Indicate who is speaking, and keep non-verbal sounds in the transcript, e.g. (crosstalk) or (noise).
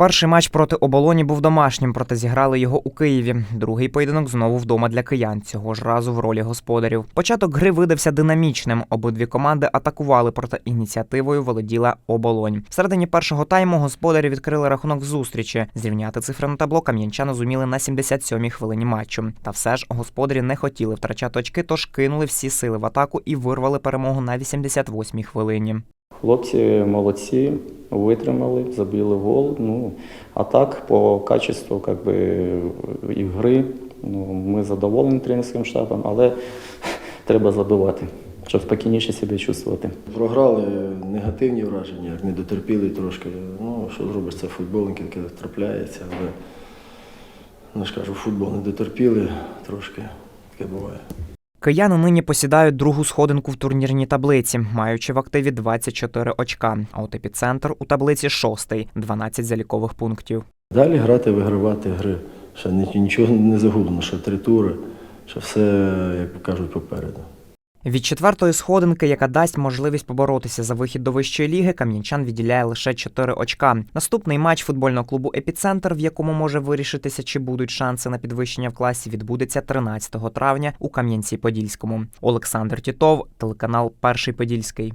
Speaker 1: Перший матч проти оболоні був домашнім, проте зіграли його у Києві. Другий поєдинок знову вдома для киян, цього ж разу в ролі господарів. Початок гри видався динамічним. Обидві команди атакували, проте ініціативою володіла оболонь. В середині першого тайму господарі відкрили рахунок зустрічі. Зрівняти цифри на табло кам'янчани зуміли на 77-й хвилині матчу. Та все ж господарі не хотіли втрачати очки, тож кинули всі сили в атаку і вирвали перемогу на 88-й хвилині.
Speaker 2: Хлопці молодці, витримали, забили гол. Ну, а так, по качеству как би, ігри, ну, ми задоволені тренерським штабом, але (laughs) треба забивати, щоб спокійніше себе чувствувати.
Speaker 3: Програли негативні враження, не дотерпіли трошки. Ну, що зробиш, це футболники, таке трапляється, але ну, ж кажу, футбол не дотерпіли трошки, таке буває.
Speaker 1: Кияни нині посідають другу сходинку в турнірній таблиці, маючи в активі 24 очка. А от епіцентр у таблиці шостий, 12 залікових пунктів.
Speaker 3: Далі грати, вигравати гри. Ще нічого не загублено, ще три тури, ще все, як кажуть, попереду.
Speaker 1: Від четвертої сходинки, яка дасть можливість поборотися за вихід до вищої ліги, кам'янчан відділяє лише 4 очка. Наступний матч футбольного клубу Епіцентр, в якому може вирішитися, чи будуть шанси на підвищення в класі, відбудеться 13 травня у Кам'янці-Подільському. Олександр Тітов, телеканал Перший Подільський.